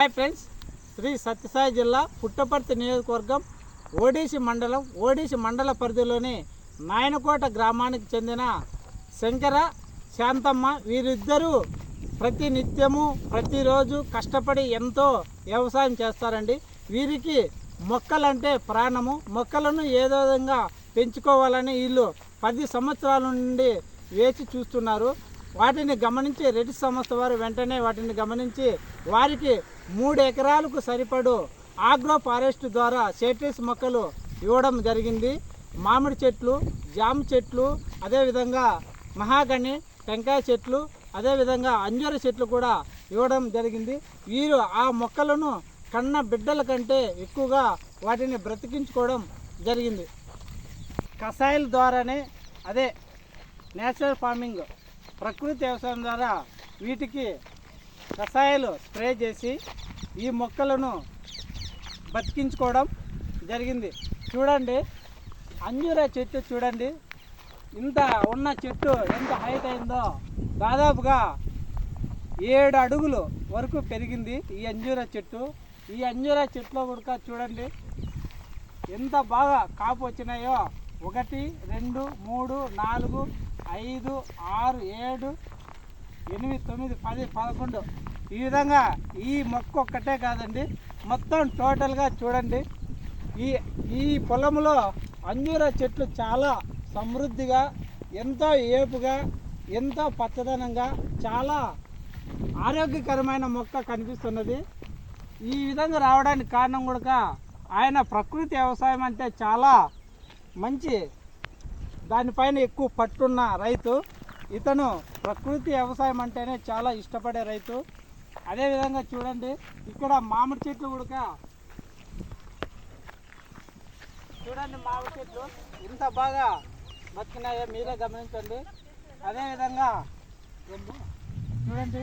Hi friends Shri Sathya Sai జిల్లా పుట్టపర్తి నియోజకవర్గం ODC మండలం ఓడిసి మండల పరిధిలోని నాయనకోట గ్రామానికి చెందిన శంకర శాంతమ్మ వీరిద్దరూ ప్రతి నిత్యము ప్రతిరోజు కష్టపడి ఎంతో వ్యవసాయం చేస్తారండి. వీరికి మొక్కలంటే ప్రాణము. మొక్కలను ఏదో విధంగా పెంచుకోవాలని వీళ్ళు పది సంవత్సరాల నుండి వేచి చూస్తున్నారు. వాటిని గమనించి రెడ్డి సంస్థ వారు వెంటనే వాటిని గమనించి వారికి మూడు ఎకరాలకు సరిపడు ఆగ్రో ఫారెస్ట్ ద్వారా సేట్రీస్ మొక్కలు ఇవ్వడం జరిగింది. మామిడి చెట్లు జామ చెట్లు అదేవిధంగా మహాగణి టెంకాయ చెట్లు అదేవిధంగా అంజూర చెట్లు కూడా ఇవ్వడం జరిగింది. వీరు ఆ మొక్కలను కన్న బిడ్డల కంటే ఎక్కువగా వాటిని బ్రతికించుకోవడం జరిగింది. కషాయిల ద్వారానే అదే నేచురల్ ఫార్మింగ్ ప్రకృతి వ్యవసాయం ద్వారా వీటికి కషాయాలు స్ప్రే చేసి ఈ మొక్కలను బతికించుకోవడం జరిగింది. చూడండి అంజూర చెట్టు చూడండి. ఇంత ఉన్న చెట్టు ఎంత హైట్ అయిందో దాదాపుగా ఏడు అడుగులు వరకు పెరిగింది ఈ అంజూర చెట్టు. ఈ అంజూర చెట్టులో కూడా చూడండి ఎంత బాగా కాపు వచ్చినాయో? ఒకటి రెండు మూడు నాలుగు ఐదు ఆరు ఏడు ఎనిమిది తొమ్మిది పది పదకొండు. ఈ విధంగా ఈ మొక్క ఒక్కటే కాదండి. మొత్తం టోటల్గా చూడండి. ఈ ఈ పొలంలో అంజూర చెట్లు చాలా సమృద్ధిగా ఎంతో ఏపుగా ఎంతో పచ్చదనంగా చాలా ఆరోగ్యకరమైన మొక్క కనిపిస్తున్నది. ఈ విధంగా రావడానికి కారణం కూడా ఆయన ప్రకృతి వ్యవసాయం అంటే చాలా మంచి దానిపైన ఎక్కువ పట్టున్న రైతు ఇతను ప్రకృతి వ్యవసాయం అంటేనే చాలా ఇష్టపడే రైతు. అదేవిధంగా చూడండి ఇక్కడ మామిడి చెట్లు కూడా చూడండి మామిడి చెట్లు ఇంత బాగా బతికినాయో మీరే గమనించండి. అదేవిధంగా చూడండి.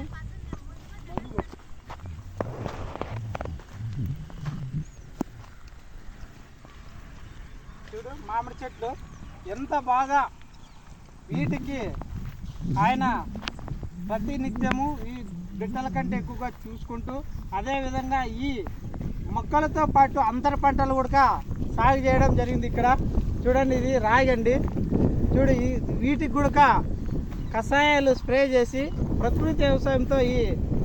చూడు మామిడి చెట్లు. ఎంత బాగా వీటికి ఆయన ప్రతి నిత్యము ఈ బిడ్డల కంటే ఎక్కువగా చూసుకుంటూ అదేవిధంగా ఈ మొక్కలతో పాటు అంతర పంటలు కూడా సాగు చేయడం జరిగింది ఇక్కడ. చూడండి ఇది రాగండి. చూడు వీటికి కూడా కషాయాలు స్ప్రే చేసి ప్రకృతి వ్యవసాయంతో ఈ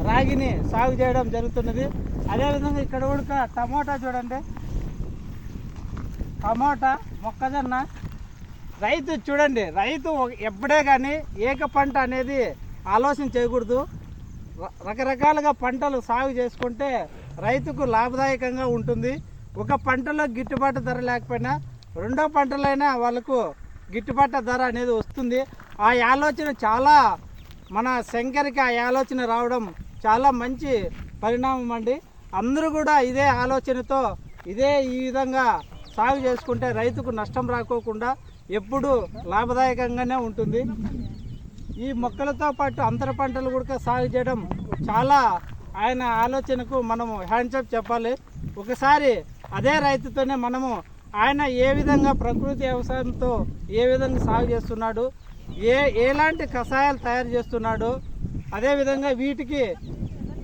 రాగిని సాగు చేయడం జరుగుతున్నది. అదేవిధంగా ఇక్కడ కూడా టమోటా చూడండి. టమోటా మొక్కజొన్న రైతు చూడండి రైతు ఎప్పుడే కానీ ఏక పంట అనేది ఆలోచన చేయకూడదు. రకరకాలుగా పంటలు సాగు చేసుకుంటే రైతుకు లాభదాయకంగా ఉంటుంది. ఒక పంటలో గిట్టుబాటు ధర లేకపోయినా రెండో పంటలైనా వాళ్ళకు గిట్టుబాటు ధర అనేది వస్తుంది. ఆ ఆలోచన చాలా మన శంకర్కి ఆ ఆలోచన రావడం చాలా మంచి పరిణామం అండి. అందరూ కూడా ఇదే ఆలోచనతో ఇదే ఈ విధంగా సాగు చేసుకుంటే రైతుకు నష్టం రాకోకుండా ఎప్పుడూ లాభదాయకంగానే ఉంటుంది. ఈ మొక్కలతో పాటు అంతర పంటలు కూడా సాగు చేయడం చాలా ఆయన ఆలోచనకు మనము హ్యాండ్సప్ చెప్పాలి. ఒకసారి అదే రైతుతోనే మనము ఆయన ఏ విధంగా ప్రకృతి వ్యవసాయంతో ఏ విధంగా సాగు చేస్తున్నాడు ఏ ఎలాంటి కషాయాలు తయారు చేస్తున్నాడు అదేవిధంగా వీటికి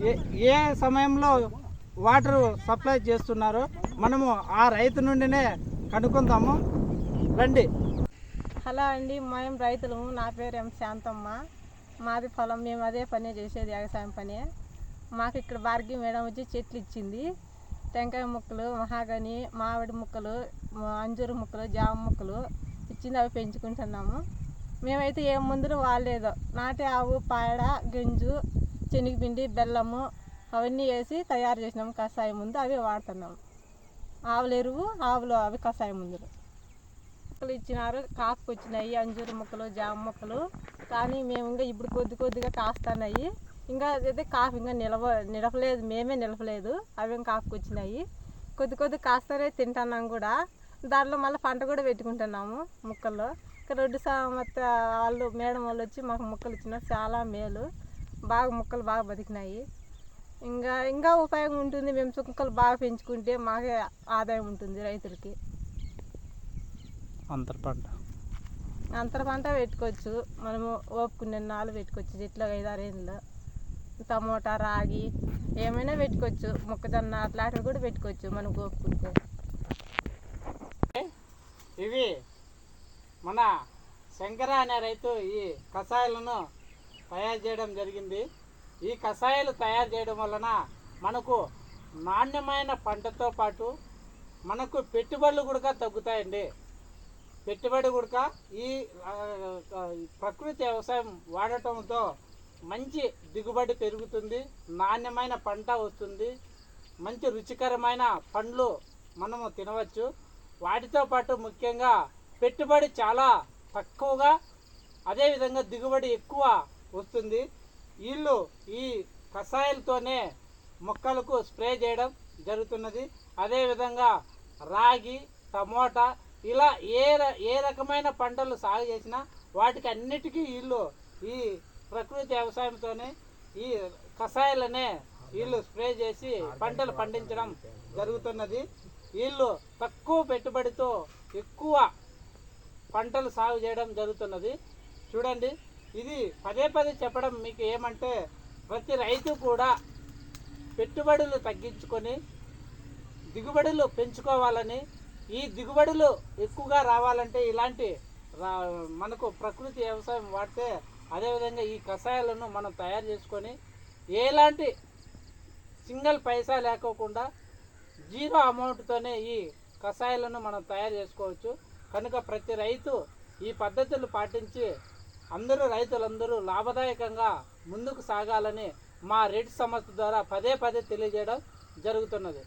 ఏ ఏ సమయంలో వాటర్ సప్లై చేస్తున్నారో మనము ఆ రైతు నుండినే కనుక్కుందాము. రండి. హలో అండి మేము రైతులము నా పేరు ఎం శాంతమ్మ. మాది పొలం మేము అదే పని చేసేది వ్యవసాయం పని. మాకు ఇక్కడ భార్గి మేడం వచ్చి చెట్లు ఇచ్చింది. టెంకాయ ముక్కలు మహాగని మామిడి ముక్కలు అంజూరు ముక్కలు జామ ముక్కలు ఇచ్చింది అవి పెంచుకుంటున్నాము. మేమైతే ఏ మందులు వాడలేదు. నాటి ఆవు పాయడ గంజు శనగపిండి బెల్లము అవన్నీ వేసి తయారు చేసినాము కషాయం ముందు అవి వాడుతున్నాము. ఆవుల ఎరువు ఆవులు అవి కషాయం ముందులు. మొక్కలు ఇచ్చినారు కాపుకి వచ్చినాయి అంజూరు మొక్కలు జామ మొక్కలు. కానీ మేము ఇంకా ఇప్పుడు కొద్ది కొద్దిగా కాస్తున్నాయి. ఇంకా అయితే కాపు ఇంకా నిలవ నిలపలేదు మేమే నిలపలేదు అవి ఇంకా కాపుకి వచ్చినాయి కొద్ది కొద్ది కాస్తూనే తింటున్నాం కూడా. దాంట్లో మళ్ళీ పంట కూడా పెట్టుకుంటున్నాము ముక్కల్లో. ఇక్కడ రెడ్డి సామత్త వాళ్ళు మేడం వాళ్ళు వచ్చి మాకు ముక్కలు ఇచ్చినారు. చాలా మేలు. బాగా ముక్కలు బాగా బతికినాయి. ఇంకా ఇంకా ఉపయోగం ఉంటుంది. మేము చుక్కలు బాగా పెంచుకుంటే మాకే ఆదాయం ఉంటుంది రైతులకి. అంతర పంట అంతర పంట పెట్టుకోవచ్చు. మనము ఓపుకునే నాలు పెట్టుకోవచ్చు. చెట్లు ఐదారేళ్ళు టమోటా రాగి ఏమైనా పెట్టుకోవచ్చు. మొక్కజొన్న అట్లాంటివి కూడా పెట్టుకోవచ్చు మనం కోపుకుంటే ఇవి మన శంకర అనే రైతు ఈ కషాయాలను తయారు చేయడం జరిగింది. ఈ కషాయాలు తయారు చేయడం వలన మనకు నాణ్యమైన పంటతో పాటు మనకు పెట్టుబడులు కూడా తగ్గుతాయండి. పెట్టుబడి కొడుక ఈ ప్రకృతి వ్యవసాయం వాడటంతో మంచి దిగుబడి పెరుగుతుంది నాణ్యమైన పంట వస్తుంది మంచి రుచికరమైన పండ్లు మనము తినవచ్చు. వాటితో పాటు ముఖ్యంగా పెట్టుబడి చాలా తక్కువగా అదేవిధంగా దిగుబడి ఎక్కువ వస్తుంది. వీళ్ళు ఈ కషాయాలతోనే మొక్కలకు స్ప్రే చేయడం జరుగుతున్నది. అదేవిధంగా రాగి టమోటా ఇలా ఏ ర- ఏ రకమైన పంటలు సాగు చేసినా వాటికి అన్నిటికీ వీళ్ళు ఈ ప్రకృతి వ్యవసాయంతోనే ఈ కషాయాలనే వీళ్ళు స్ప్రే చేసి పంటలు పండించడం జరుగుతున్నది. వీళ్ళు తక్కువ పెట్టుబడితో ఎక్కువ పంటలు సాగు చేయడం జరుగుతున్నది. చూడండి ఇది పదే పదే చెప్పడం మీకు ఏమంటే ప్రతి రైతు కూడా పెట్టుబడులు తగ్గించుకొని దిగుబడులు పెంచుకోవాలని ఈ దిగుబడులు ఎక్కువగా రావాలంటే ఇలాంటి రా- మనకు ప్రకృతి వ్యవసాయం వాడితే అదేవిధంగా ఈ కషాయాలను మనం తయారు చేసుకొని ఎలాంటి సింగిల్ పైసా లేకోకుండా జీరో అమౌంట్తోనే ఈ కషాయాలను మనం తయారు చేసుకోవచ్చు. కనుక ప్రతి రైతు ఈ పద్ధతులు పాటించి అందరూ రైతులందరూ లాభదాయకంగా ముందుకు సాగాలని మా రెడ్ సంస్థ ద్వారా పదే పదే తెలియజేయడం జరుగుతున్నది.